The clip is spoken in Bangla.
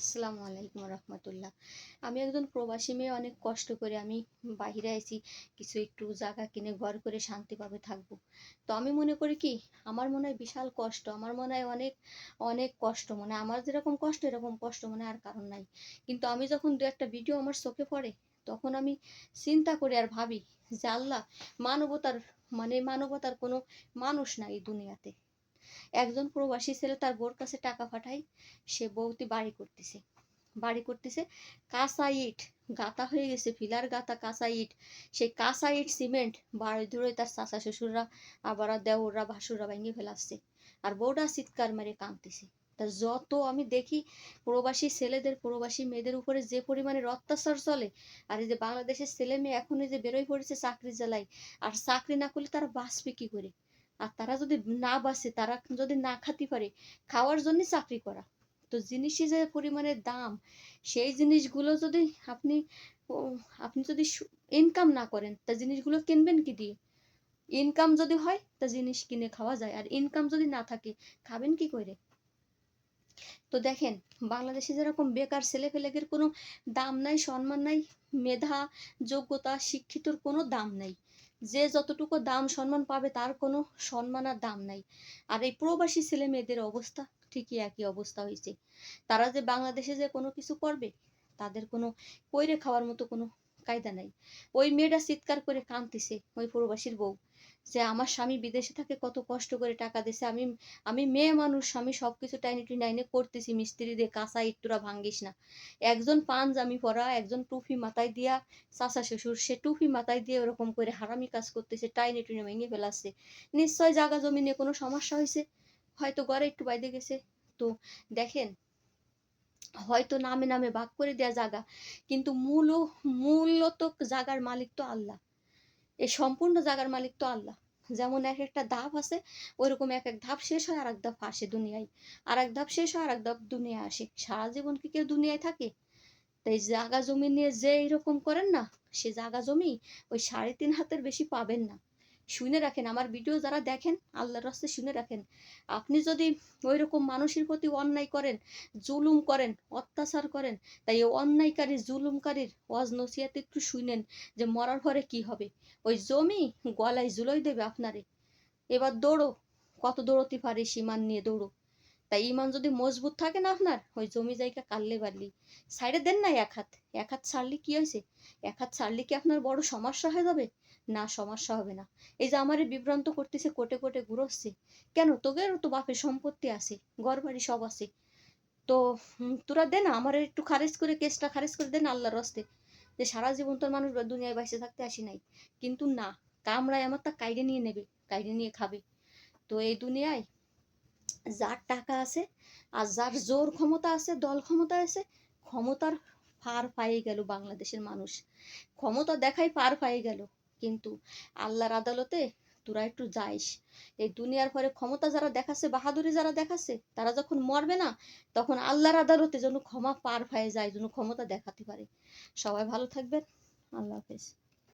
আসসালামু আলাইকুম রহমতুল্লাহ। আমি একজন প্রবাসী মেয়ে, অনেক কষ্ট করে আমি বাহিরে আছি কিছু একটু জায়গা কিনে ঘর করে শান্তিভাবে থাকব। তো আমি মনে করি কি, আমার মনে হয় বিশাল কষ্ট, আমার মনে হয় অনেক অনেক কষ্ট। মানে আমার যেরকম কষ্ট, এরকম কষ্ট মনে আর কারণ নাই। কিন্তু আমি যখন দু একটা ভিডিও আমার চোখে পড়ে, তখন আমি চিন্তা করি আর ভাবি যে আল্লাহ, মানবতার মানে মানবতার কোনো মানুষ নাই এই দুনিয়াতে। একজন প্রবাসী ছেলে তার বোর কাছে টাকা পাঠায়, সে বউতি বাড়ি করতেছে। বাড়ি করতেছে, কাঁচা ইট গাতা হয়ে গেছে, ফিলার গাতা কাঁচা ইট। সেই কাঁচা ইট, সিমেন্ট, বাড়ি ধরে তার চাচা শ্বশুররা, আবার দেওররা, ভাসুররা ভেঙে ফেলাচ্ছে আর বউটা চিৎকার মেরে কাঁদতেছে। তা যত আমি দেখি প্রবাসী ছেলেদের, প্রবাসী মেয়েদের উপরে যে পরিমাণের অত্যাচার চলে, আর এই যে বাংলাদেশের ছেলে মেয়ে এখন এই যে বেরোয় পড়েছে চাকরি জ্বালায় আর চাকরি না করলে তারা বাঁচবে কি করে? আর তারা যদি না বাসে তারা যদি না খাতে পারে, খাওয়ার জন্য চাকরি করা। তো জিনিসই যে পরিমাণে দাম, সেই জিনিসগুলো যদি আপনি আপনি যদি ইনকাম না করেন, তা জিনিসগুলো কিনবেন কি দিয়ে? ইনকাম যদি হয়, তা জিনিস কিনে খাওয়া যায়। আর ইনকাম যদি না থাকে, খাবেন কি করে তো দেখেন, বাংলাদেশে যেরকম বেকার ছেলেপেলেদের কোনো দাম নাই, সম্মান নাই, মেধা, যোগ্যতা, শিক্ষিতর কোনো দাম নাই। যে যতটুকু দাম সম্মান পাবে তার কোনো সম্মান আর দাম নাই। আর এই প্রবাসী ছেলে মেয়েদের অবস্থা ঠিকই একই অবস্থা হয়েছে তারা যে বাংলাদেশে যে কোনো কিছু করবে, তাদের কোনো কইরে খাওয়ার মতো কোনো কায়দা নাই। ওই মেয়েটা চিৎকার করে কাঁদতেছে, ওই প্রবাসীর বউ, যে আমার স্বামী বিদেশে থাকে, কত কষ্ট করে টাকা দিছে। আমি আমি মেয়ে মানুষ, আমি সবকিছু টাইনি টুইনাইনে করতেছি, মিস্ত্রি দিয়ে কাঁচা ইটুরা ভাঙ্গিস না। একজন পাঞ্জামি পরা, একজন টুপি মাথায় দিয়া চাচা শ্বশুর, সে টুপি মাথায় দিয়ে ওরকম করে হারামি কাজ করতেছে, টাইনে টুইনে ভেঙে ফেলাচ্ছে। নিশ্চয় জায়গা জমি নিয়ে কোনো সমস্যা হয়েছে? হয়তো ঘরে একটু বাইরে গেছে। তো দেখেন হয়তো নামে নামে ভাগ করে দেয়া জায়গা, কিন্তু মূল মূলত জায়গার মালিক তো আল্লাহ। এই সম্পূর্ণ জায়গার মালিক তো আল্লাহ। যেমন এক একটা ধাপ আছে, ওইরকম এক এক ধাপ শেষ হয় আর এক ধাপ আসে দুনিয়ায়। আর এক ধাপ শেষ হয় আর এক ধাপ দুনিয়ায় আসে। সারা জীবন কি কেউ দুনিয়ায় থাকে? তাই জায়গা জমি নিয়ে যে এরকম করেন না, সে জায়গা জমি ওই সাড়ে তিন হাতের বেশি পাবেন না। শুনে রাখেন, আমার ভিডিও যারা দেখেন, আল্লাহর রাস্তে শুনে রাখেন। আপনি যদি ওই রকম মানুষের প্রতি অন্যায় করেন, জুলুম করেন, অত্যাচার করেন, তাই এই অন্যায়কারী, জুলুমকারীর ওয়াজ নসিয়াতে একটু শুনেন যে মরার পরে কি হবে। ওই জমি গলায় জুলোই দেবে আপনারে। এবার দৌড়ো, কত দৌড়তে পারে সীমান নিয়ে দৌড়ো। তাই ইমান যদি মজবুত থাকে না আপনার, ওই জমি জায়গা কাটলে বাড়লি সাইডে দেন না এক হাত এক হাত ছাড়লে কি হয়েছে? এক হাত ছাড়লে কি আপনার বড় সমস্যা হয়ে যাবে? না, সমস্যা হবে না। এই যে আমারে বিভ্রান্ত করতেছে, কোটে কোটে ঘুরোচ্ছে, কেন? তোদেরও তো বাপের সম্পত্তি আছে ঘর বাড়ি সব আছে। তো তোরা দে না, আমার একটু খারেজ করে, কেসটা খারেজ করে দেন আল্লাহর রস্তে যে সারা জীবন তোর মানুষ দুনিয়ায় বাইসে থাকতে আসি নাই। কিন্তু না, কামড়ায় আমার তা কাইডে নিয়ে নেবে, কাইডে নিয়ে খাবে। তো এই দুনিয়ায় যার টাকা আছে আর যার জোর ক্ষমতা আছে, দল ক্ষমতা আছে, ক্ষমতার পার পায়ে গেল বাংলাদেশের মানুষ। ক্ষমতা দেখাই পার পায়ে গেল। কিন্তু আল্লাহর আদালতে তোরা একটু যাইস। এই দুনিয়ার পরে ক্ষমতা যারা দেখাচ্ছে, বাহাদুরি যারা দেখাচ্ছে, তারা যখন মরবে না, তখন আল্লাহর আদালতে যেন ক্ষমা পার পায়ে যায়, যেন ক্ষমতা দেখাতে পারে। সবাই ভালো থাকবেন। আল্লাহ হাফেজ।